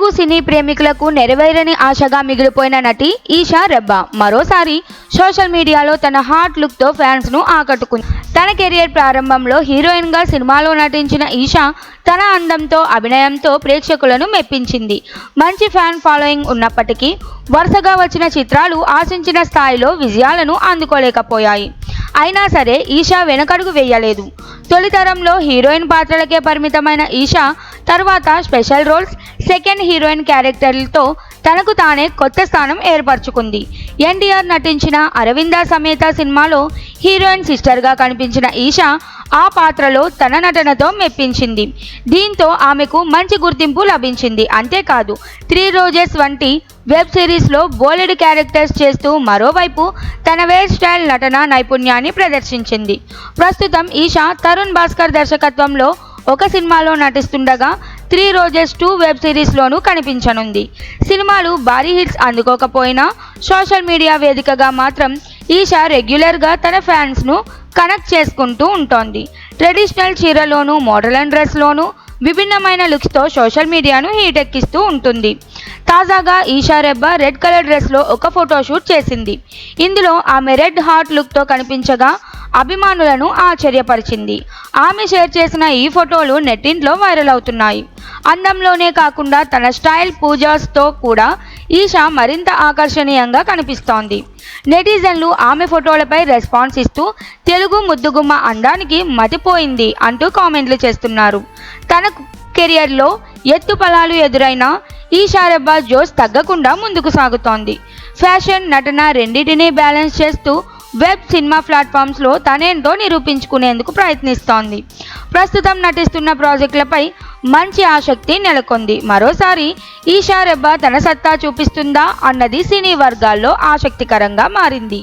తెలుగు సినీ ప్రేమికులకు నెరవేరని ఆశగా మిగిలిపోయిన నటి ఈషా రెబ్బా మరోసారి సోషల్ మీడియాలో తన హాట్ లుక్తో ఫ్యాన్స్ను ఆకట్టుకుంది. తన కెరియర్ ప్రారంభంలో హీరోయిన్గా సినిమాలో నటించిన ఈషా తన అందంతో అభినయంతో ప్రేక్షకులను మెప్పించింది. మంచి ఫ్యాన్ ఫాలోయింగ్ ఉన్నప్పటికీ వరుసగా వచ్చిన చిత్రాలు ఆశించిన స్థాయిలో విజయాలను అందుకోలేకపోయాయి. అయినా సరే ఈషా వెనకడుగు వేయలేదు. తొలితరంలో హీరోయిన్ పాత్రలకే పరిమితమైన ఈషా తర్వాత స్పెషల్ రోల్స్ సెకండ్ హీరోయిన్ క్యారెక్టర్లతో తనకు తానే కొత్త స్థానం ఏర్పరచుకుంది. ఎన్టీఆర్ నటించిన అరవింద సమేత సినిమాలో హీరోయిన్ సిస్టర్గా కనిపించిన ఈషా ఆ పాత్రలో తన నటనతో మెప్పించింది. దీంతో ఆమెకు మంచి గుర్తింపు లభించింది. అంతేకాదు త్రీ రోజెస్ వంటి వెబ్ సిరీస్లో బోలెడ్ క్యారెక్టర్స్ చేస్తూ మరోవైపు తన వేర్ స్టైల్ నటన నైపుణ్యాన్ని ప్రదర్శించింది. ప్రస్తుతం ఈషా తరుణ్ భాస్కర్ దర్శకత్వంలో ఒక సినిమాలో నటిస్తుండగా త్రీ రోజెస్ టూ వెబ్ సిరీస్లోనూ కనిపించనుంది. సినిమాలు భారీ హిట్స్ అందుకోకపోయినా సోషల్ మీడియా వేదికగా మాత్రం ఈషా రెగ్యులర్గా తన ఫ్యాన్స్ను కనెక్ట్ చేసుకుంటూ ఉంటోంది. ట్రెడిషనల్ చీరలోనూ మోడర్న్ డ్రెస్లోనూ విభిన్నమైన లుక్స్తో సోషల్ మీడియాను హీటెక్కిస్తూ ఉంటుంది. తాజాగా ఈషా రెబ్బా రెడ్ కలర్ డ్రెస్లో ఒక ఫోటోషూట్ చేసింది. ఇందులో ఆమె రెడ్ హాట్ లుక్తో కనిపించగా అభిమానులను ఆశ్చర్యపరిచింది. ఆమె షేర్ చేసిన ఈ ఫోటోలు నెట్టింట్లో వైరల్ అవుతున్నాయి. అందంలోనే కాకుండా తన స్టైల్ పూజాస్తో కూడా ఈషా మరింత ఆకర్షణీయంగా కనిపిస్తోంది. నెటిజన్లు ఆమె ఫోటోలపై రెస్పాన్స్ ఇస్తూ తెలుగు ముద్దుగుమ్మ అందానికి మతిపోయింది అంటూ కామెంట్లు చేస్తున్నారు. తన కెరియర్లో ఎత్తు పలాలు ఎదురైన ఈ షారబ్బా జోస్ తగ్గకుండా ముందుకు సాగుతోంది. ఫ్యాషన్ నటన రెండింటినీ బ్యాలెన్స్ చేస్తూ వెబ్ సినిమా ప్లాట్ఫామ్స్లో తనేంటో నిరూపించుకునేందుకు ప్రయత్నిస్తోంది. ప్రస్తుతం నటిస్తున్న ప్రాజెక్టులపై మంచి ఆసక్తి నెలకొంది. మరోసారి ఈషా రెబ్బా తన సత్తా చూపిస్తుందా అన్నది సినీ వర్గాల్లో ఆసక్తికరంగా మారింది.